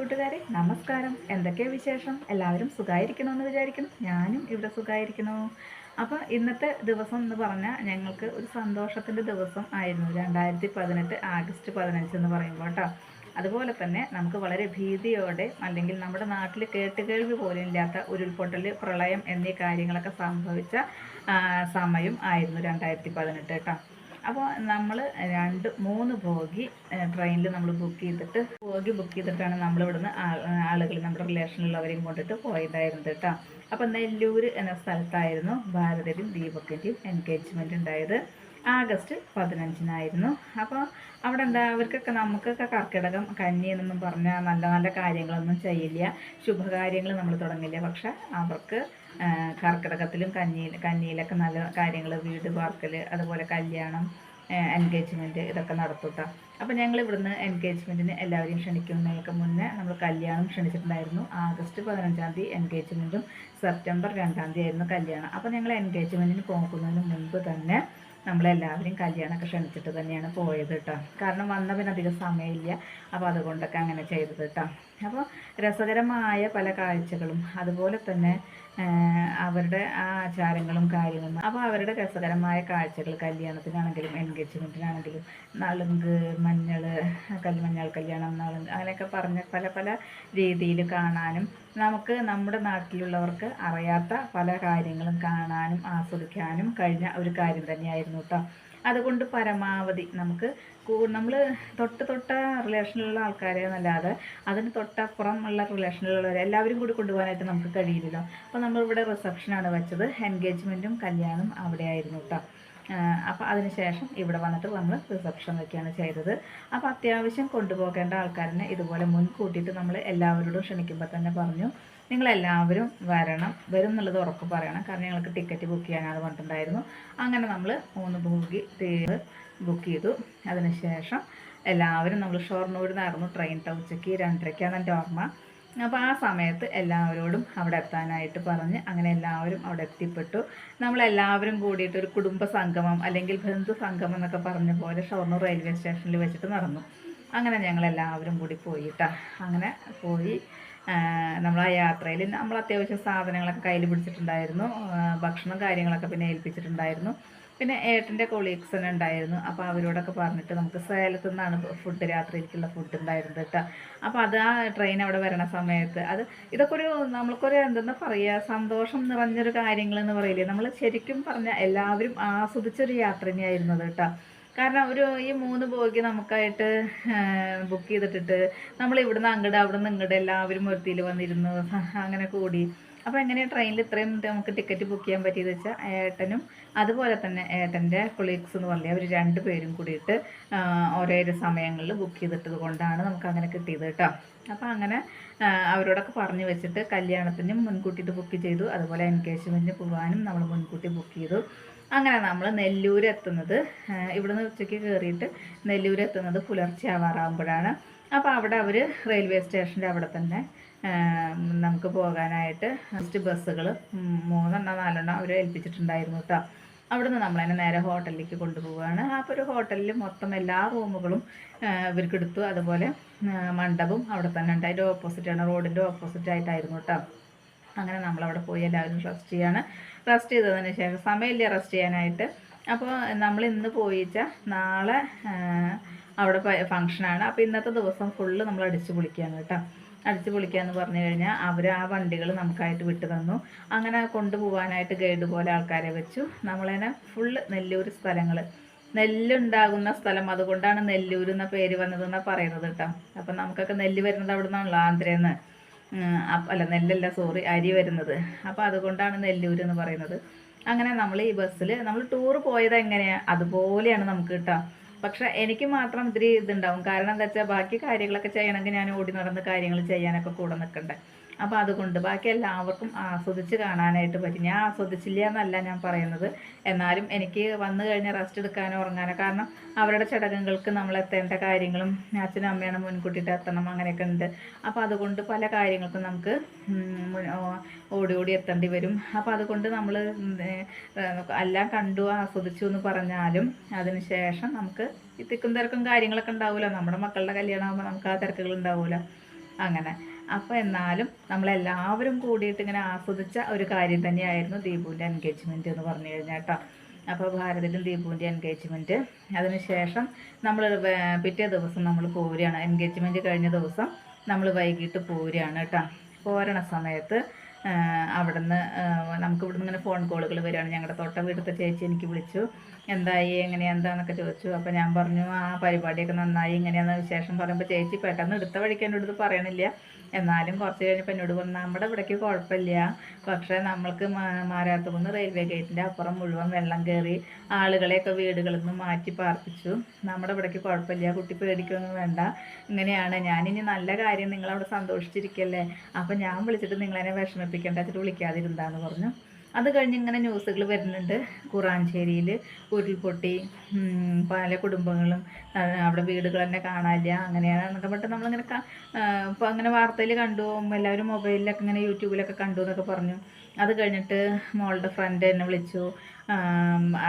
കൂട്ടുകാരെ നമസ്കാരം. എന്തൊക്കെയാണ് വിശേഷം? എല്ലാവരും സുഖമായിരിക്കണമെന്ന് വിചാരിക്കുന്നു. ഞാനും ഇവിടെ സുഖമായിരിക്കുന്നു അപ്പോൾ ഇന്നത്തെ ദിവസം എന്ന് പറഞ്ഞാൽ ഞങ്ങൾക്ക് ഒരു സന്തോഷത്തിന്റെ ദിവസം ആയിരുന്നു. രണ്ടായിരത്തി പതിനെട്ട് ആഗസ്റ്റ് പതിനഞ്ച് എന്ന് പറയുമ്പോൾ കേട്ടോ. അതുപോലെ തന്നെ നമുക്ക് വളരെ ഭീതിയോടെ അല്ലെങ്കിൽ നമ്മുടെ നാട്ടിൽ കേട്ടുകേൾവി പോലും ഇല്ലാത്ത ഉരുൾപൊട്ടൽ പ്രളയം എന്നീ കാര്യങ്ങളൊക്കെ സംഭവിച്ച സമയം ആയിരുന്നു രണ്ടായിരത്തി പതിനെട്ട് കേട്ടോ. അപ്പോൾ നമ്മൾ രണ്ട് മൂന്ന് ബോഗി ട്രെയിനിൽ നമ്മൾ ബുക്ക് ചെയ്തിട്ട് ബോഗി ബുക്ക് ചെയ്തിട്ടാണ് നമ്മൾ ഇവിടുന്ന് ആളുകൾ നമ്മുടെ റിലേഷനിലുള്ളവരെയും കൊണ്ടിട്ട് പോയതായിരുന്നത് കേട്ടോ. അപ്പോൾ നെല്ലൂർ എന്ന സ്ഥലത്തായിരുന്നു ഭാരതയും ദീപക്കിന്റെയും എൻഗേജ്മെന്റ് ഉണ്ടായത്. ആഗസ്റ്റ് പതിനഞ്ചിനായിരുന്നു. അപ്പോൾ അവിടെ എന്താ അവർക്കൊക്കെ നമുക്കൊക്കെ കർക്കിടകം കന്നി എന്നൊന്നും പറഞ്ഞാൽ നല്ല നല്ല കാര്യങ്ങളൊന്നും ചെയ്യില്ല. ശുഭകാര്യങ്ങൾ നമ്മൾ തുടങ്ങില്ല. പക്ഷെ അവർക്ക് കർക്കിടകത്തിലും കന്നി കന്നിയിലൊക്കെ നല്ല കാര്യങ്ങൾ വീട് വാർക്കൽ അതുപോലെ കല്യാണം എൻഗേജ്മെന്റ് ഇതൊക്കെ നടത്തൂട്ടോ. അപ്പോൾ ഞങ്ങൾ ഇവിടുന്ന് എൻഗേജ്മെന്റിന് എല്ലാവരെയും ക്ഷണിക്കുന്നതിനൊക്കെ മുന്നേ നമ്മൾ കല്യാണം ക്ഷണിച്ചിട്ടുണ്ടായിരുന്നു. ആഗസ്റ്റ് പതിനഞ്ചാം തീയതി എൻഗേജ്മെന്റും സെപ്റ്റംബർ രണ്ടാം തീയതി ആയിരുന്നു കല്യാണം. അപ്പോൾ ഞങ്ങൾ എൻഗേജ്മെന്റിന് പോകുന്നതിന് മുൻപ് തന്നെ നമ്മളെല്ലാവരും കല്യാണമൊക്കെ ക്ഷണിച്ചിട്ട് തന്നെയാണ് പോയത് കേട്ടോ. കാരണം വന്ന പിന്നെ അധികം സമയമില്ല. അപ്പോൾ അതുകൊണ്ടൊക്കെ അങ്ങനെ ചെയ്തത് കേട്ടോ. അപ്പോൾ രസകരമായ പല കാഴ്ചകളും അതുപോലെ തന്നെ അവരുടെ ആ ആചാരങ്ങളും കാര്യങ്ങളും. അപ്പോൾ അവരുടെ രസകരമായ കാഴ്ചകൾ കല്യാണത്തിനാണെങ്കിലും എൻഗേജ്മെന്റിനാണെങ്കിലും നളുങ്ക് മഞ്ഞൾ കല്ല് മഞ്ഞൾ കല്യാണം നളുങ്ക് അങ്ങനെയൊക്കെ പറഞ്ഞ പല പല രീതിയിൽ കാണാനും നമുക്ക് നമ്മുടെ നാട്ടിലുള്ളവർക്ക് അറിയാത്ത പല കാര്യങ്ങളും കാണാനും ആസ്വദിക്കാനും കഴിഞ്ഞ ഒരു കാര്യം തന്നെയായിരുന്നു കേട്ടോ അതുകൊണ്ട് പരമാവധി നമുക്ക് നമ്മൾ തൊട്ട് തൊട്ട റിലേഷനിലുള്ള ആൾക്കാരെ എന്നല്ലാതെ അതിന് തൊട്ടപ്പുറം ഉള്ള റിലേഷനിലുള്ളവരെ എല്ലാവരും കൂടി കൊണ്ടുപോകാനായിട്ട് നമുക്ക് കഴിയില്ലല്ലോ. അപ്പോൾ നമ്മളിവിടെ റിസപ്ഷനാണ് വെച്ചത്. എൻഗേജ്മെന്റും കല്യാണം അവിടെ ആയിരുന്നു കേട്ടോ അപ്പോൾ അതിനുശേഷം ഇവിടെ വന്നിട്ട് നമ്മൾ റിസപ്ഷൻ വയ്ക്കുകയാണ് ചെയ്തത്. അപ്പോൾ അത്യാവശ്യം കൊണ്ടുപോകേണ്ട ആൾക്കാരനെ ഇതുപോലെ മുൻകൂട്ടിയിട്ട് നമ്മൾ എല്ലാവരോടും ക്ഷണിക്കുമ്പോൾ തന്നെ പറഞ്ഞു നിങ്ങളെല്ലാവരും വരണം. വരും എന്നുള്ളത് ഉറപ്പ് പറയണം. കാരണം ഞങ്ങൾക്ക് ടിക്കറ്റ് ബുക്ക് ചെയ്യാനാണ് പറഞ്ഞിട്ടുണ്ടായിരുന്നു. അങ്ങനെ നമ്മൾ മൂന്ന് ബോഗി തീർ ബുക്ക് ചെയ്തു. അതിനുശേഷം എല്ലാവരും നമ്മൾ ഷൊർണൂരിൽ നിന്നായിരുന്നു ട്രെയിൻ ഉച്ചയ്ക്ക് രണ്ടരയ്ക്കാണ് എന്റെ ഓർമ്മ. അപ്പോൾ ആ സമയത്ത് എല്ലാവരോടും അവിടെ എത്താനായിട്ട് പറഞ്ഞ് അങ്ങനെ എല്ലാവരും അവിടെ എത്തിപ്പെട്ടു. നമ്മളെല്ലാവരും കൂടിയിട്ട് ഒരു കുടുംബ സംഗമം അല്ലെങ്കിൽ ബന്ധു സംഗമം എന്നൊക്കെ പറഞ്ഞ പോലെ ഷൊർണൂർ റെയിൽവേ സ്റ്റേഷനിൽ വെച്ചിട്ട് നടന്നു. അങ്ങനെ ഞങ്ങൾ എല്ലാവരും കൂടി പോയിട്ടാ. അങ്ങനെ പോയി നമ്മൾ ആ യാത്രയിൽ നമ്മൾ അത്യാവശ്യം സാധനങ്ങളൊക്കെ കയ്യിൽ പിടിച്ചിട്ടുണ്ടായിരുന്നു. ഭക്ഷണം കാര്യങ്ങളൊക്കെ പിന്നെ ഏൽപ്പിച്ചിട്ടുണ്ടായിരുന്നു. പിന്നെ ഏട്ടന്റെ കൊളീഗ്സ് തന്നെ ഉണ്ടായിരുന്നു. അപ്പോൾ അവരോടൊക്കെ പറഞ്ഞിട്ട് നമുക്ക് സേലത്തു നിന്നാണ് ഫുഡ് രാത്രിയിലേക്കുള്ള ഫുഡ് ഉണ്ടായിരുന്നത് കേട്ടോ അപ്പോൾ അത് ആ ട്രെയിൻ അവിടെ വരണ സമയത്ത് അത് ഇതൊക്കെ ഒരു നമ്മൾക്കൊരു എന്തെന്ന് പറയുക സന്തോഷം നിറഞ്ഞൊരു കാര്യങ്ങളെന്ന് പറയില്ലേ? നമ്മൾ ശരിക്കും പറഞ്ഞാൽ എല്ലാവരും ആസ്വദിച്ചൊരു യാത്ര തന്നെയായിരുന്നു അത് കേട്ടോ കാരണം ഒരു ഈ മൂന്ന് ബോഗി നമുക്കായിട്ട് ബുക്ക് ചെയ്തിട്ടിട്ട് നമ്മൾ ഇവിടുന്ന് അങ്ങോട്ട് അവിടുന്ന് ഇങ്ങോട്ട് എല്ലാവരും ഒരുത്തിയിൽ വന്നിരുന്നു അങ്ങനെ കൂടി. അപ്പോൾ എങ്ങനെയാണ് ട്രെയിനിൽ ഇത്രയും നമുക്ക് ടിക്കറ്റ് ബുക്ക് ചെയ്യാൻ പറ്റിയത് വെച്ചാൽ ഏട്ടനും അതുപോലെ തന്നെ ഏട്ടന്റെ കൊളീഗ്സ് എന്ന് പറഞ്ഞാൽ അവർ രണ്ട് പേരും കൂടിയിട്ട് ഓരോ സമയങ്ങളിൽ ബുക്ക് ചെയ്തിട്ടത് കൊണ്ടാണ് നമുക്ക് അങ്ങനെ കിട്ടിയത് കേട്ടോ. അപ്പോൾ അങ്ങനെ അവരോടൊക്കെ പറഞ്ഞു വെച്ചിട്ട് കല്യാണത്തിനും മുൻകൂട്ടിയിട്ട് ബുക്ക് ചെയ്തു. അതുപോലെ എൻഗേജ്മെന്റിന് പോകാനും നമ്മൾ മുൻകൂട്ടി ബുക്ക് ചെയ്തു. അങ്ങനെ നമ്മൾ നെല്ലൂർ എത്തുന്നത് ഇവിടുന്ന് ഉച്ചയ്ക്ക് കയറിയിട്ട് നെല്ലൂർ എത്തുന്നത് പുലർച്ചെ ആവാറാകുമ്പോഴാണ് അപ്പോൾ അവിടെ അവർ റെയിൽവേ സ്റ്റേഷന്റെ അവിടെ തന്നെ നമുക്ക് പോകാനായിട്ട് ഫസ്റ്റ് ബസ്സുകൾ മൂന്നെണ്ണം നാലെണ്ണം അവർ ഏൽപ്പിച്ചിട്ടുണ്ടായിരുന്നു കേട്ടോ അവിടുന്ന് നമ്മൾ തന്നെ നേരെ ഹോട്ടലിലേക്ക് കൊണ്ടുപോവുകയാണ് അപ്പോൾ ഒരു ഹോട്ടലിൽ മൊത്തം എല്ലാ റൂമുകളും ഇവർക്ക് എടുത്തു. അതുപോലെ മണ്ഡപം അവിടെ തന്നെ ഉണ്ട്. അതിന്റെ ഓപ്പോസിറ്റാണ് റോഡിന്റെ ഓപ്പോസിറ്റ് ആയിട്ടായിരുന്നു കേട്ടോ അങ്ങനെ നമ്മളവിടെ പോയി എല്ലാവരും റെസ്റ്റ് ചെയ്യാണ്. റെസ്റ്റ് ചെയ്തതിന് ശേഷം സമയമില്ല റെസ്റ്റ് ചെയ്യാനായിട്ട്. അപ്പോൾ നമ്മൾ ഇന്ന് പോയിച്ചാൽ നാളെ അവിടെ ഫങ്ഷനാണ് അപ്പോൾ ഇന്നത്തെ ദിവസം ഫുള്ള് നമ്മൾ അടിച്ചു പൊളിക്കുകയാണ് കേട്ടോ അടിച്ചു പൊളിക്കാന്ന് പറഞ്ഞു കഴിഞ്ഞാൽ അവർ ആ വണ്ടികൾ നമുക്കായിട്ട് വിട്ടു തന്നു. അങ്ങനെ കൊണ്ടുപോകാനായിട്ട് ഗൈഡ് പോലെ ആൾക്കാരെ വെച്ചു. നമ്മളതിനെ ഫുള്ള് നെല്ലൂർ സ്ഥലങ്ങൾ നെല്ലുണ്ടാകുന്ന സ്ഥലം അതുകൊണ്ടാണ് നെല്ലൂർ എന്ന പേര് വന്നതെന്നാണ് പറയുന്നത് കേട്ടോ. അപ്പം നമുക്കൊക്കെ നെല്ല് വരുന്നത് അവിടെ നിന്നാണല്ലോ ആന്ധ്രയിൽ അല്ല നെല്ലല്ല സോറി അരി വരുന്നത്. അപ്പോൾ അതുകൊണ്ടാണ് നെല്ലൂർ എന്ന് പറയുന്നത്. അങ്ങനെ നമ്മൾ ഈ ബസ്സിൽ നമ്മൾ ടൂർ പോയത് എങ്ങനെയാണ് അതുപോലെയാണ് നമുക്ക് കിട്ടുക പക്ഷെ എനിക്ക് മാത്രം ഇത്തിരി ഇതുണ്ടാവും. കാരണം എന്താ വെച്ചാൽ ബാക്കി കാര്യങ്ങളൊക്കെ ചെയ്യണമെങ്കിൽ ഞാൻ ഓടി നടന്ന് കാര്യങ്ങൾ ചെയ്യാനൊക്കെ കൂടെ നിൽക്കണ്ടേ. അപ്പോൾ അതുകൊണ്ട് ബാക്കി എല്ലാവർക്കും ആസ്വദിച്ച് കാണാനായിട്ട് പറ്റി. ഞാൻ ആസ്വദിച്ചില്ല എന്നല്ല ഞാൻ പറയുന്നത്. എന്നാലും എനിക്ക് വന്നു കഴിഞ്ഞാൽ റെസ്റ്റ് എടുക്കാനോ ഉറങ്ങാനോ കാരണം അവരുടെ ചടങ്ങുകൾക്ക് നമ്മൾ എത്തേണ്ട കാര്യങ്ങളും അച്ഛനും അമ്മയാണ് മുൻകൂട്ടിയിട്ട് എത്തണം അങ്ങനെയൊക്കെ ഉണ്ട്. അപ്പോൾ അതുകൊണ്ട് പല കാര്യങ്ങൾക്കും നമുക്ക് ഓടി ഓടി എത്തേണ്ടി വരും. അപ്പോൾ അതുകൊണ്ട് നമ്മൾ എല്ലാം കണ്ടു ആസ്വദിച്ചു എന്ന് പറഞ്ഞാലും അതിന് ശേഷം നമുക്ക് തിക്കും തിരക്കും കാര്യങ്ങളൊക്കെ ഉണ്ടാവില്ല നമ്മുടെ മക്കളുടെ കല്യാണമാകുമ്പോൾ നമുക്ക് ആ തിരക്കുകൾ ഉണ്ടാവില്ല അങ്ങനെ. അപ്പോൾ എന്നാലും നമ്മളെല്ലാവരും കൂടിയിട്ട് ഇങ്ങനെ ആസ്വദിച്ച ഒരു കാര്യം തന്നെയായിരുന്നു ദീപുവിന്റെ എൻഗേജ്മെന്റ് എന്ന് പറഞ്ഞു കഴിഞ്ഞാൽ കേട്ടോ അപ്പോൾ ഭാരതിലും ദീപുവിന്റെ എൻഗേജ്മെന്റ് അതിനുശേഷം നമ്മൾ പിറ്റേ ദിവസം നമ്മൾ പോരുകയാണ്. എൻഗേജ്മെന്റ് കഴിഞ്ഞ ദിവസം നമ്മൾ വൈകിട്ട് പോരുകയാണ് കേട്ടോ പോരണ സമയത്ത് അവിടുന്ന് നമുക്ക് ഇവിടുന്ന് ഇങ്ങനെ ഫോൺ കോളുകൾ വരികയാണ്. ഞങ്ങളുടെ തൊട്ട വീടത്തെ ചേച്ചി എനിക്ക് വിളിച്ചു. എന്തായി? എങ്ങനെയാ? എന്താന്നൊക്കെ ചോദിച്ചു. അപ്പോൾ ഞാൻ പറഞ്ഞു ആ പരിപാടിയൊക്കെ നന്നായി. ഇങ്ങനെയാണെന്ന് വിശേഷം? പറയുമ്പോൾ ചേച്ചി പെട്ടെന്ന് എടുത്ത വഴിക്ക് എന്നോട് ഇത് പറയണില്ല. എന്നാലും കുറച്ച് കഴിഞ്ഞപ്പോൾ എന്നോട് പറഞ്ഞു നമ്മുടെ ഇവിടേക്ക് കുഴപ്പമില്ല. പക്ഷേ നമ്മൾക്ക് മാരാത്തുകുന്ന് റെയിൽവേ ഗേറ്റിന്റെ അപ്പുറം മുഴുവൻ വെള്ളം കയറി ആളുകളെയൊക്കെ വീടുകളിൽ നിന്ന് മാറ്റി പാർപ്പിച്ചു. നമ്മുടെ ഇവിടേക്ക് കുഴപ്പമില്ല. കുട്ടി പേടിക്കൊന്നും വേണ്ട. ഇങ്ങനെയാണ്. ഞാനിനി നല്ല കാര്യം നിങ്ങളവിടെ സന്തോഷിച്ചിരിക്കല്ലേ? അപ്പം ഞാൻ വിളിച്ചിട്ട് നിങ്ങളെന്നെ വിഷമിപ്പിക്കേണ്ട. വെച്ചിട്ട് വിളിക്കാതിരുന്നാന്ന് പറഞ്ഞു. അത് കഴിഞ്ഞ് ഇങ്ങനെ ന്യൂസുകൾ വരുന്നുണ്ട്. കുറാഞ്ചേരിയിൽ ഉരുൾപൊട്ടി പല കുടുംബങ്ങളും അവിടെ വീടുകൾ തന്നെ കാണാനില്ല അങ്ങനെയാണ് എന്നൊക്കെ പറഞ്ഞിട്ട് നമ്മളിങ്ങനെ ഇപ്പോൾ ഇപ്പൊ അങ്ങനെ വാർത്തയിൽ കണ്ടു എല്ലാവരും മൊബൈലിലൊക്കെ ഇങ്ങനെ യൂട്യൂബിലൊക്കെ കണ്ടു എന്നൊക്കെ പറഞ്ഞു. അത് കഴിഞ്ഞിട്ട് മോളുടെ ഫ്രണ്ട് എന്നെ വിളിച്ചു.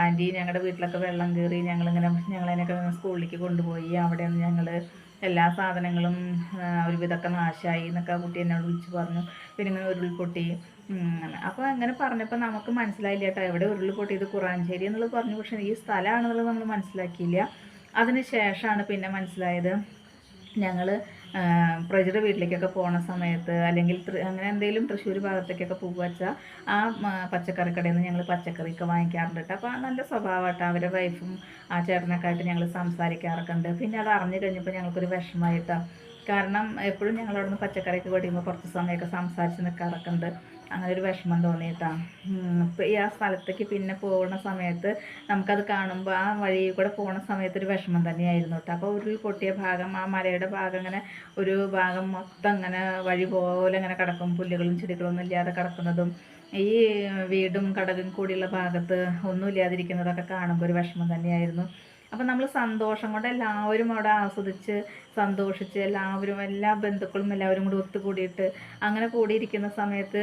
ആന്റി ഞങ്ങളുടെ വീട്ടിലൊക്കെ വെള്ളം കയറി ഞങ്ങളിങ്ങനെ ഞങ്ങളതിനൊക്കെ സ്കൂളിലേക്ക് കൊണ്ടുപോയി അവിടെ നിന്ന് ഞങ്ങൾ എല്ലാ സാധനങ്ങളും ഒരുവിധമൊക്കെ നാശമായി എന്നൊക്കെ കുട്ടി എന്നോട് വിളിച്ച് പറഞ്ഞു. പിന്നെ ഇങ്ങനെ ഉരുൾപൊട്ടി അപ്പോൾ അങ്ങനെ. പറഞ്ഞപ്പോൾ നമുക്ക് മനസ്സിലായില്ല കേട്ടോ എവിടെ ഉരുൾപൊട്ടിയത് കുറാഞ്ചേരി എന്നുള്ളത് പറഞ്ഞു. പക്ഷേ ഈ സ്ഥലമാണെന്നുള്ളത് നമ്മൾ മനസ്സിലാക്കിയില്ല. അതിന് ശേഷമാണ് പിന്നെ മനസ്സിലായത് ഞങ്ങൾ പ്രജയുടെ വീട്ടിലേക്കൊക്കെ പോണ സമയത്ത് അല്ലെങ്കിൽ അങ്ങനെ എന്തെങ്കിലും തൃശ്ശൂർ ഭാഗത്തേക്കൊക്കെ പോകുക ആ പച്ചക്കറി കടയിൽ നിന്ന് ഞങ്ങൾ പച്ചക്കറിയൊക്കെ വാങ്ങിക്കാറുണ്ട് കേട്ടോ അപ്പോൾ നല്ല സ്വഭാവമായിട്ട് അവരെ വൈഫും ആ ചേട്ടനൊക്കെ ആയിട്ട് ഞങ്ങൾ സംസാരിക്കാറൊക്കെ ഉണ്ട് പിന്നെ അത് അറിഞ്ഞു കഴിഞ്ഞപ്പോൾ ഞങ്ങൾക്കൊരു വിഷമമായിട്ടാണ് കാരണം എപ്പോഴും നിന്ന് പച്ചക്കറിയൊക്കെ കൊടിയുമ്പോൾ കുറച്ച് സമയമൊക്കെ സംസാരിച്ച് നിൽക്കാറൊക്കെ ഉണ്ട് അങ്ങനെ ഒരു വിഷമം തോന്നിയിട്ടാണ് ഇപ്പം ഈ ആ സ്ഥലത്തേക്ക് പിന്നെ പോകുന്ന സമയത്ത് നമുക്കത് കാണുമ്പോൾ ആ വഴി കൂടെ പോകുന്ന സമയത്ത് ഒരു വിഷമം തന്നെയായിരുന്നു കേട്ടോ അപ്പോൾ ഉരുൾ പൊട്ടിയ ഭാഗം ആ മലയുടെ ഭാഗം ഇങ്ങനെ ഒരു ഭാഗം മൊത്തം അങ്ങനെ വഴി പോലെ ഇങ്ങനെ കിടക്കും. പുല്ലുകളും ചെടികളൊന്നും ഇല്ലാതെ കിടക്കുന്നതും ഈ വീടും കടകും കൂടിയുള്ള ഭാഗത്ത് ഒന്നും ഇല്ലാതിരിക്കുന്നതൊക്കെ കാണുമ്പോൾ ഒരു വിഷമം തന്നെയായിരുന്നു. അപ്പം നമ്മൾ സന്തോഷം കൊണ്ട് എല്ലാവരും അവിടെ ആസ്വദിച്ച് സന്തോഷിച്ച് എല്ലാവരും എല്ലാ ബന്ധുക്കളും എല്ലാവരും കൂടി ഒത്തുകൂടിയിട്ട് അങ്ങനെ കൂടിയിരിക്കുന്ന സമയത്ത്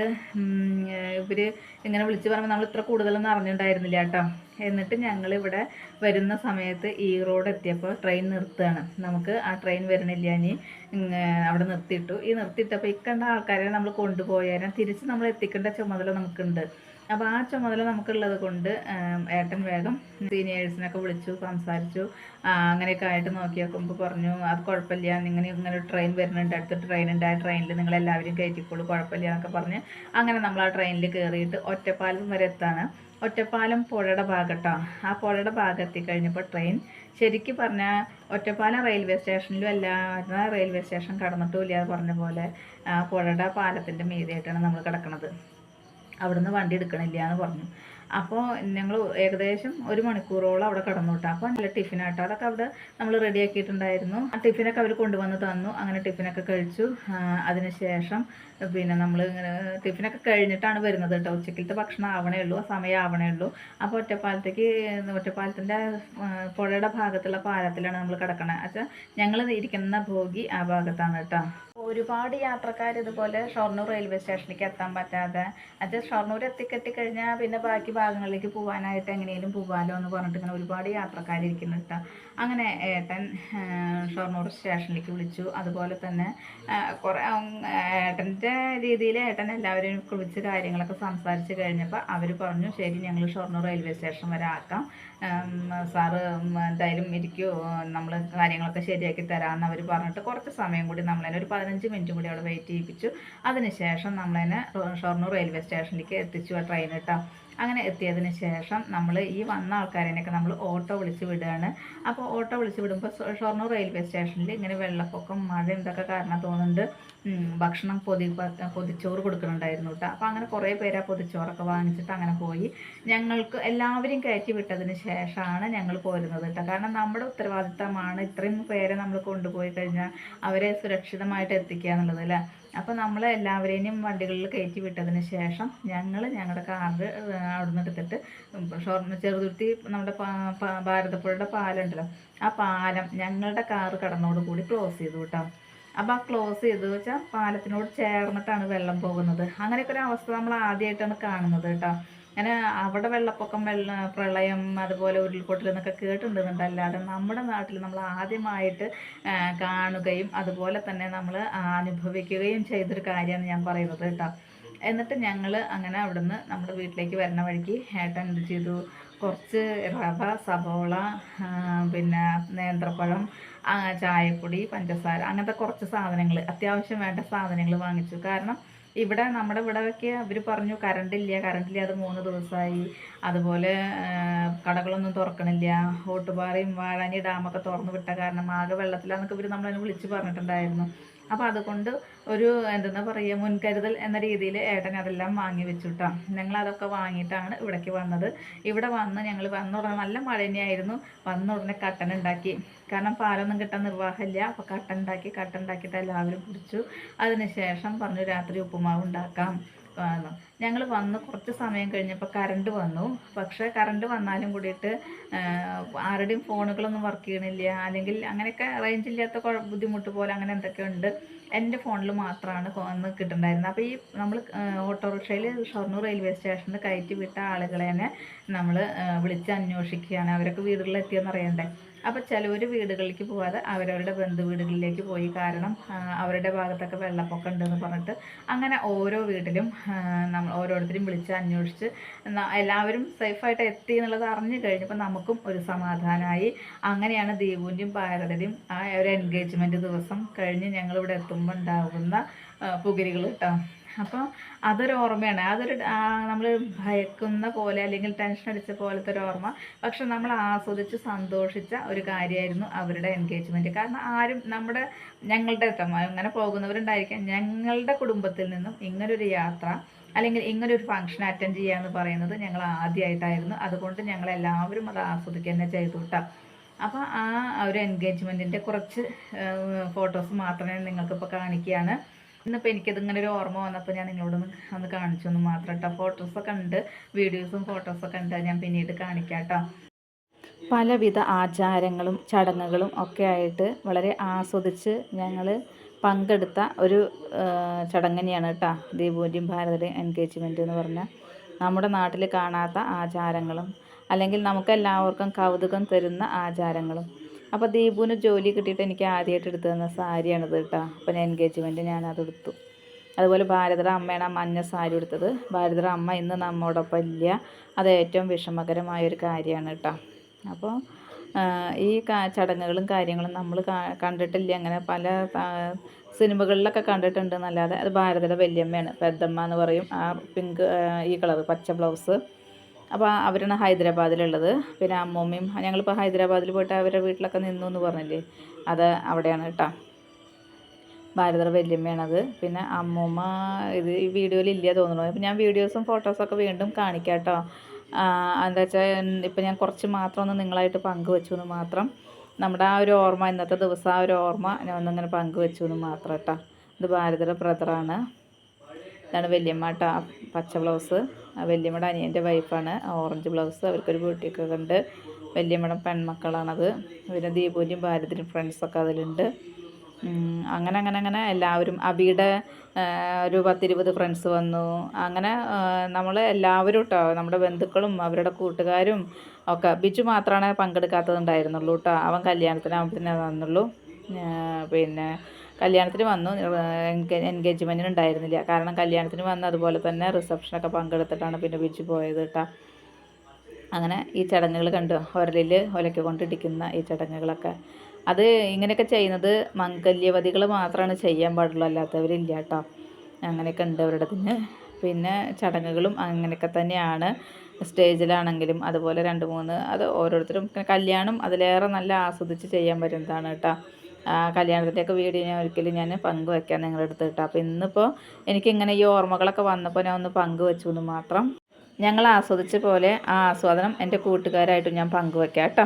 ഇവർ ഇങ്ങനെ വിളിച്ച് പറയുമ്പോൾ നമ്മൾ ഇത്ര കൂടുതലൊന്നും അറിഞ്ഞിട്ടുണ്ടായിരുന്നില്ല കേട്ടോ. എന്നിട്ട് ഞങ്ങൾ ഇവിടെ വരുന്ന സമയത്ത് ഈ റോഡ് എത്തിയപ്പോൾ ട്രെയിൻ നിർത്തുകയാണ്. നമുക്ക് ആ ട്രെയിൻ വരണില്ല ഇനി. അവിടെ നിർത്തിയിട്ടു. ഈ നിർത്തിയിട്ടപ്പോൾ ഇക്കണ്ട ആൾക്കാരെ നമ്മൾ കൊണ്ടുപോയാലും തിരിച്ച് നമ്മൾ എത്തിക്കേണ്ട ചുമതല നമുക്കുണ്ട്. അപ്പോൾ ആ ചുമതല നമുക്കുള്ളത് കൊണ്ട് ഏട്ടൻ വേഗം സീനിയേഴ്സിനൊക്കെ വിളിച്ചു സംസാരിച്ചു. അങ്ങനെയൊക്കെ ആയിട്ട് നോക്കി പറഞ്ഞു അത് കുഴപ്പമില്ല നിങ്ങൾ ഇങ്ങനെ ട്രെയിൻ വരുന്നുണ്ട് അടുത്ത ട്രെയിൻ ഉണ്ട്. ആ ട്രെയിനിൽ നിങ്ങൾ എല്ലാവരും കയറ്റിക്കോളൂ കുഴപ്പമില്ല എന്നൊക്കെ പറഞ്ഞ് അങ്ങനെ നമ്മൾ ആ ട്രെയിനിൽ കയറിയിട്ട് ഒറ്റപ്പാലം വരെ എത്താണ്. ഒറ്റപ്പാലം പുഴയുടെ ഭാഗട്ടോ ആ പുഴയുടെ ഭാഗത്തി കഴിഞ്ഞപ്പോൾ ട്രെയിൻ ശരിക്കും പറഞ്ഞാൽ ഒറ്റപ്പാലം റെയിൽവേ സ്റ്റേഷനിലും അല്ല റെയിൽവേ സ്റ്റേഷൻ കടന്നിട്ടും ഇല്ല പറഞ്ഞ പോലെ ആ പുഴയുടെ പാലത്തിന്റെ മീതിയായിട്ടാണ് നമ്മൾ കിടക്കുന്നത് അവിടുന്ന് വണ്ടി എടുക്കണില്ല എന്ന് പറഞ്ഞു. അപ്പോൾ ഞങ്ങൾ ഏകദേശം ഒരു മണിക്കൂറോളം അവിടെ കടന്നു വിട്ടു അപ്പോൾ നല്ല ടിഫിനാട്ടോ അതൊക്കെ അവിടെ നമ്മൾ റെഡിയാക്കിയിട്ടുണ്ടായിരുന്നു. ആ ടിഫിനൊക്കെ അവർ കൊണ്ടുവന്ന് തന്നു. അങ്ങനെ ടിഫിനൊക്കെ കഴിച്ചു. അതിനുശേഷം പിന്നെ നമ്മൾ ഇങ്ങനെ ടിഫിനൊക്കെ കഴിഞ്ഞിട്ടാണ് വരുന്നത് കേട്ടോ. ഉച്ചക്കലത്തെ ഭക്ഷണം ആവണേ ഉള്ളൂ സമയം ആവണേ ഉള്ളൂ. അപ്പോൾ ഒറ്റപ്പാലത്തേക്ക് ഒറ്റപ്പാലത്തിന്റെ പുഴയുടെ ഭാഗത്തുള്ള പാലത്തിലാണ് നമ്മൾ കിടക്കണത് അച്ഛാ ഞങ്ങൾ ഇരിക്കുന്ന ഭോഗി ആ ഭാഗത്താണ് കേട്ടോ. ഒരുപാട് യാത്രക്കാർ ഇതുപോലെ ഷൊർണൂർ റെയിൽവേ സ്റ്റേഷനിലേക്ക് എത്താൻ പറ്റാതെ അത് ഷൊർണൂർ എത്തിക്കെട്ടി കഴിഞ്ഞാൽ പിന്നെ ബാക്കി ഭാഗങ്ങളിലേക്ക് പോകാനായിട്ട് എങ്ങനെയും പോകാമല്ലോ എന്ന് പറഞ്ഞിട്ട് ഇങ്ങനെ ഒരുപാട് കേട്ടോ. അങ്ങനെ ഏട്ടൻ ഷൊർണൂർ സ്റ്റേഷനിലേക്ക് വിളിച്ചു. അതുപോലെ തന്നെ കുറെ ഏട്ടന്റെ രീതിയിൽ ഏട്ടൻ എല്ലാവരെയും വിളിച്ച് കാര്യങ്ങളൊക്കെ സംസാരിച്ച് കഴിഞ്ഞപ്പോൾ അവർ പറഞ്ഞു ശരി ഞങ്ങൾ ഷൊർണൂർ റെയിൽവേ സ്റ്റേഷൻ വരെ ആക്കാം. സാറ് എന്തായാലും ഇരിക്കൂ. നമ്മൾ കാര്യങ്ങളൊക്കെ ശരിയാക്കി തരാമെന്ന് അവർ പറഞ്ഞിട്ട് കുറച്ച് സമയം കൂടി നമ്മളതിനെ ഒരു പതിനഞ്ച് മിനിറ്റ് കൂടി അവിടെ വെയിറ്റ് ചെയ്യിപ്പിച്ചു. അതിനുശേഷം നമ്മളതിനെ ഷൊർണൂർ റെയിൽവേ സ്റ്റേഷനിലേക്ക് എത്തിച്ചു ആ ട്രെയിൻ കേട്ടോ അങ്ങനെ എത്തിയതിന് ശേഷം നമ്മൾ ഈ വന്ന ആൾക്കാരെയൊക്കെ നമ്മൾ ഓട്ടോ വിളിച്ച് വിടുകയാണ് അപ്പോൾ ഓട്ടോ വിളിച്ച് വിടുമ്പോൾ ഷൊർണൂർ റെയിൽവേ സ്റ്റേഷനിൽ ഇങ്ങനെ വെള്ളപ്പൊക്കം മഴ എന്തൊക്കെ കാരണം തോന്നുന്നുണ്ട്. ഭക്ഷണം പൊതി പൊതിച്ചോറ് കൊടുക്കുന്നുണ്ടായിരുന്നു കേട്ടോ അപ്പോൾ അങ്ങനെ കുറേ പേര് ആ പൊതിച്ചോറൊക്കെ വാങ്ങിച്ചിട്ട് അങ്ങനെ പോയി. ഞങ്ങൾക്ക് എല്ലാവരെയും കയറ്റി വിട്ടതിന് ശേഷമാണ് ഞങ്ങൾ പോരുന്നത് കേട്ടോ കാരണം നമ്മുടെ ഉത്തരവാദിത്തമാണ് ഇത്രയും പേരെ നമ്മൾ കൊണ്ടുപോയി കഴിഞ്ഞാൽ അവരെ സുരക്ഷിതമായിട്ട് എത്തിക്കുക എന്നുള്ളത് അല്ലേ അപ്പോൾ നമ്മൾ എല്ലാവരെയും വണ്ടികളിൽ കയറ്റി വിട്ടതിന് ശേഷം ഞങ്ങൾ ഞങ്ങളുടെ കാറ് അവിടെ നിന്ന് എടുത്തിട്ട് ഷൊർണ ചെറുതുരുത്തി നമ്മുടെ ഭാരതപ്പുഴയുടെ പാലം ഉണ്ടല്ലോ ആ പാലം ഞങ്ങളുടെ കാറ് കടന്നോട് കൂടി ക്ലോസ് ചെയ്തു കേട്ടോ അപ്പോൾ ആ ക്ലോസ് ചെയ്തു വെച്ചാൽ പാലത്തിനോട് ചേർന്നിട്ടാണ് വെള്ളം പോകുന്നത്. അങ്ങനെയൊക്കെ ഒരു അവസ്ഥ നമ്മൾ ആദ്യമായിട്ടാണ് കാണുന്നത് കേട്ടോ അങ്ങനെ അവിടെ വെള്ളപ്പൊക്കം വെള്ള പ്രളയം അതുപോലെ ഉരുൾപൊട്ടൽ എന്നൊക്കെ കേട്ടിട്ടുണ്ടെന്നുണ്ടല്ലാതെ നമ്മുടെ നാട്ടിൽ നമ്മൾ ആദ്യമായിട്ട് കാണുകയും അതുപോലെ തന്നെ നമ്മൾ അനുഭവിക്കുകയും ചെയ്തൊരു കാര്യമാണ് ഞാൻ പറയുന്നത് കേട്ടോ. എന്നിട്ട് ഞങ്ങൾ അങ്ങനെ അവിടുന്ന് നമ്മുടെ വീട്ടിലേക്ക് വരുന്ന വഴിക്ക് ഏട്ടൻ എന്ത് ചെയ്തു? കുറച്ച് റവ സബോള പിന്നെ നേന്ത്രപ്പഴം ചായപ്പൊടി പഞ്ചസാര അങ്ങനത്തെ കുറച്ച് സാധനങ്ങൾ അത്യാവശ്യം വേണ്ട സാധനങ്ങൾ വാങ്ങിച്ചു. കാരണം ഇവിടെ നമ്മുടെ ഇവിടെയൊക്കെ അവർ പറഞ്ഞു കറണ്ട് ഇല്ല കറണ്ട് ഇല്ല അത് മൂന്ന് ദിവസമായി അതുപോലെ കടകളൊന്നും തുറക്കണില്ല. ഓട്ടുപാറയും വാഴാനി ഡാമൊക്കെ തുറന്നു വിട്ട കാരണം ആകെ വെള്ളത്തിലാന്നൊക്കെ ഇവർ നമ്മളതിനെ വിളിച്ച് പറഞ്ഞിട്ടുണ്ടായിരുന്നു. അപ്പോൾ അതുകൊണ്ട് ഒരു എന്താ പറയുക മുൻകരുതൽ എന്ന രീതിയിൽ ഏട്ടൻ അതെല്ലാം വാങ്ങി വെച്ചുട്ടാ. ഞങ്ങൾ അതൊക്കെ വാങ്ങിയിട്ടാണ് ഇവിടേക്ക് വന്നത്. ഇവിടെ വന്ന് ഞങ്ങൾ വന്ന ഉടനെ നല്ല മഴ തന്നെയായിരുന്നു വന്ന ഉടനെ കട്ടൻ ഉണ്ടാക്കി. കാരണം പാലൊന്നും കിട്ടാൻ നിർവാഹമില്ല. അപ്പോൾ കട്ടൻ ഉണ്ടാക്കി കട്ടൻ ഉണ്ടാക്കിയിട്ട് എല്ലാവരും കുടിച്ചു. അതിനുശേഷം പറഞ്ഞു രാത്രി ഉപ്പുമാവ് ഉണ്ടാക്കാം. ഞങ്ങൾ വന്ന് കുറച്ച് സമയം കഴിഞ്ഞപ്പോൾ കറണ്ട് വന്നു. പക്ഷേ കറണ്ട് വന്നാലും കൂടിയിട്ട് ആരുടെയും ഫോണുകളൊന്നും വർക്ക് ചെയ്യണില്ല. അല്ലെങ്കിൽ അങ്ങനെയൊക്കെ റേഞ്ച് ഇല്ലാത്ത ബുദ്ധിമുട്ട് പോലെ അങ്ങനെ എന്തൊക്കെ ഉണ്ട് എന്റെ ഫോണിൽ മാത്രമാണ് ഒന്ന് കിട്ടുന്നുണ്ടായിരുന്നത് അപ്പോൾ ഈ നമ്മൾ ഓട്ടോറിക്ഷയിൽ ഷൊർണൂർ റെയിൽവേ സ്റ്റേഷനിൽ കയറ്റി വിട്ട ആളുകളെ നമ്മൾ വിളിച്ച് അന്വേഷിക്കുകയാണ്. അവരൊക്കെ വീടുകളിലെത്തിയെന്ന് അറിയണ്ടേ അപ്പോൾ ചിലവർ വീടുകളിലേക്ക് പോകാതെ അവരവരുടെ ബന്ധു വീടുകളിലേക്ക് പോയി കാരണം അവരുടെ ഭാഗത്തൊക്കെ വെള്ളപ്പൊക്കം ഉണ്ടെന്ന് പറഞ്ഞിട്ട് അങ്ങനെ ഓരോ വീട്ടിലും നമ്മൾ ഓരോരുത്തരും വിളിച്ച് അന്വേഷിച്ച് എല്ലാവരും സേഫായിട്ട് എത്തി എന്നുള്ളത് അറിഞ്ഞു കഴിഞ്ഞപ്പോൾ നമുക്കും ഒരു സമാധാനമായി അങ്ങനെയാണ് ദീപുവിന്റെയും ഭാരതയുടെയും ആ ഒരു എൻഗേജ്മെന്റ് ദിവസം കഴിഞ്ഞ് ഞങ്ങളിവിടെ എത്തുമ്പോൾ ഉണ്ടാകുന്ന പുകരികൾ കേട്ടോ അപ്പോൾ അതൊരു ഓർമ്മയാണ്. അതൊരു നമ്മൾ ഭയക്കുന്ന പോലെ അല്ലെങ്കിൽ ടെൻഷൻ അടിച്ച പോലത്തെ ഒരു ഓർമ്മ. പക്ഷെ നമ്മൾ ആസ്വദിച്ച് സന്തോഷിച്ച ഒരു കാര്യമായിരുന്നു അവരുടെ എൻഗേജ്മെന്റ് കാരണം ആരും നമ്മുടെ ഞങ്ങളുടെ അങ്ങനെ പോകുന്നവരുണ്ടായിരിക്കാം. ഞങ്ങളുടെ കുടുംബത്തിൽ നിന്നും ഇങ്ങനൊരു യാത്ര അല്ലെങ്കിൽ ഇങ്ങനെ ഒരു ഫംഗ്ഷൻ അറ്റൻഡ് ചെയ്യുക എന്ന് പറയുന്നത് ഞങ്ങൾ ആദ്യമായിട്ടായിരുന്നു. അതുകൊണ്ട് ഞങ്ങൾ എല്ലാവരും അത് ആസ്വദിക്കുക തന്നെ ചെയ്തു കേട്ടോ. അപ്പോൾ ആ ഒരു എൻഗേജ്മെന്റിന്റെ കുറച്ച് ഫോട്ടോസ് മാത്രമേ നിങ്ങൾക്കിപ്പോൾ കാണിക്കുകയാണ്. ഇന്നിപ്പോൾ എനിക്കിതിങ്ങനെ ഒരു ഓർമ്മ വന്നപ്പോൾ ഞാൻ നിങ്ങളോട് ഒന്ന് കാണിച്ചു ഒന്ന് മാത്രം കേട്ടോ ഫോട്ടോസൊക്കെ ഉണ്ട്. വീഡിയോസും ഫോട്ടോസൊക്കെ ഉണ്ട്. ഞാൻ പിന്നീട് കാണിക്കാം പലവിധ ആചാരങ്ങളും ചടങ്ങുകളും ഒക്കെ ആയിട്ട് വളരെ ആസ്വദിച്ച് ഞങ്ങൾ പങ്കെടുത്ത ഒരു ചടങ്ങ് തന്നെയാണ് കേട്ടോ ദീപൂന്റെയും ഭാരതയുടെയും എൻഗേജ്മെന്റ് എന്ന് പറഞ്ഞാൽ നമ്മുടെ നാട്ടിൽ കാണാത്ത ആചാരങ്ങളും അല്ലെങ്കിൽ നമുക്കെല്ലാവർക്കും കൗതുകം തരുന്ന ആചാരങ്ങളും. അപ്പോൾ ദീപുവിന് ജോലി കിട്ടിയിട്ട് എനിക്ക് ആദ്യമായിട്ട് എടുത്തു തന്ന സാരിയാണിത് കേട്ടോ. അപ്പോൾ ഞാൻ എൻഗേജ്മെന്റ് ഞാനത് എടുത്തു. അതുപോലെ ഭാരതരുടെ അമ്മയാണ് ആ മഞ്ഞ സാരി എടുത്തത്. ഭാരതരുടെ അമ്മ ഇന്ന് നമ്മോടൊപ്പം ഇല്ല. അത് ഏറ്റവും വിഷമകരമായ ഒരു കാര്യമാണ് കേട്ടോ. അപ്പോൾ ഈ ചടങ്ങുകളും കാര്യങ്ങളും നമ്മൾ കണ്ടിട്ടില്ല. അങ്ങനെ പല സിനിമകളിലൊക്കെ കണ്ടിട്ടുണ്ട് എന്നല്ലാതെ അത് ഭാരതയുടെ വല്യമ്മയാണ്. പെద్దമ്മ എന്ന് പറയും. ആ പിങ്ക് ഈ കളർ പച്ച ബ്ലൗസ്. അപ്പോൾ അവരാണ് ഹൈദരാബാദിലുള്ളത്. പിന്നെ അമ്മൂമ്മയും ഞങ്ങളിപ്പോൾ ഹൈദരാബാദിൽ പോയിട്ട് അവരുടെ വീട്ടിലൊക്കെ നിന്നു എന്ന് പറഞ്ഞില്ലേ? അത് അവിടെയാണ് കേട്ടോ. ഭാരതർ വല്യമ്മയാണത്. പിന്നെ അമ്മൂമ്മ ഇത് ഈ വീഡിയോയിൽ ഇല്ല തോന്നുന്നു. അപ്പോൾ ഞാൻ വീഡിയോസും ഫോട്ടോസൊക്കെ വീണ്ടും കാണിക്കാം കേട്ടോ. എന്താ വെച്ചാൽ ഇപ്പം ഞാൻ കുറച്ച് മാത്രം ഒന്ന് നിങ്ങളായിട്ട് പങ്കുവെച്ചു എന്ന് മാത്രം. നമ്മുടെ ആ ഒരു ഓർമ്മ ഇന്നത്തെ ദിവസം ആ ഒരു ഓർമ്മ ഞാൻ ഒന്നിങ്ങനെ പങ്കുവെച്ചു എന്ന് മാത്രം കേട്ടോ. ഇത് ഭാരതയുടെ ബ്രദറാണ് ഇതാണ് വല്യമ്മ കേട്ടോ പച്ച ബ്ലൗസ് വല്യമ്മയുടെ അനിയന്റെ വൈഫാണ് ഓറഞ്ച് ബ്ലൗസ് അവർക്കൊരു ബ്യൂട്ടിയൊക്കെ ഉണ്ട് വല്യമ്മയുടെ പെൺമക്കളാണത്. പിന്നെ ദീപൂലിയും ഭാരതിനും ഫ്രണ്ട്സൊക്കെ അതിലുണ്ട്. അങ്ങനെ അങ്ങനെ അങ്ങനെ എല്ലാവരും അബിയുടെ ഒരു പത്തിരുപത് ഫ്രണ്ട്സ് വന്നു. അങ്ങനെ നമ്മൾ എല്ലാവരും കേട്ടോ നമ്മുടെ ബന്ധുക്കളും അവരുടെ കൂട്ടുകാരും ഒക്കെ ബിജു മാത്രമാണ് പങ്കെടുക്കാത്തതുണ്ടായിരുന്നുള്ളൂ കേട്ടോ അവൻ കല്യാണത്തിനാകുമ്പോഴത്തേനെ വന്നുള്ളൂ. പിന്നെ കല്യാണത്തിന് വന്നു. എൻഗേജ്മെന്റിന് ഉണ്ടായിരുന്നില്ല. കാരണം കല്യാണത്തിന് വന്ന് അതുപോലെ തന്നെ റിസപ്ഷനൊക്കെ പങ്കെടുത്തിട്ടാണ് പിന്നെ വിളിച്ചു പോയത് കേട്ടോ അങ്ങനെ ഈ ചടങ്ങുകൾ കണ്ടു. ഒരലിൽ ഒലയ്ക്ക് കൊണ്ടിടിക്കുന്ന ഈ ചടങ്ങുകളൊക്കെ. അത് ഇങ്ങനെയൊക്കെ ചെയ്യുന്നത് മംഗല്യവതികൾ മാത്രമാണ് ചെയ്യാൻ പാടുള്ളൂ. അല്ലാത്തവരില്ല കേട്ടോ അങ്ങനെയൊക്കെ ഉണ്ട് അവരുടെ പിന്നെ ചടങ്ങുകളും അങ്ങനെയൊക്കെ തന്നെയാണ്. സ്റ്റേജിലാണെങ്കിലും അതുപോലെ രണ്ട് മൂന്ന് അത് ഓരോരുത്തരും. കല്യാണം അതിലേറെ നല്ല ആസ്വദിച്ച് ചെയ്യാൻ പറ്റുന്നതാണ് കേട്ടോ കല്യാണത്തിന്റെയൊക്കെ വീഡിയോ ഞാൻ ഒരിക്കലും ഞാൻ പങ്കുവെക്കാം നിങ്ങളുടെ അടുത്ത് കേട്ടോ. അപ്പോൾ ഇന്നിപ്പോൾ എനിക്കിങ്ങനെ ഈ ഓർമ്മകളൊക്കെ വന്നപ്പോൾ ഞാൻ ഒന്ന് പങ്കുവെച്ചു എന്ന് മാത്രം ഞങ്ങൾ ആസ്വദിച്ച പോലെ ആ ആസ്വാദനം എന്റെ കൂട്ടുകാരായിട്ടും ഞാൻ പങ്കുവെക്കാം കേട്ടോ.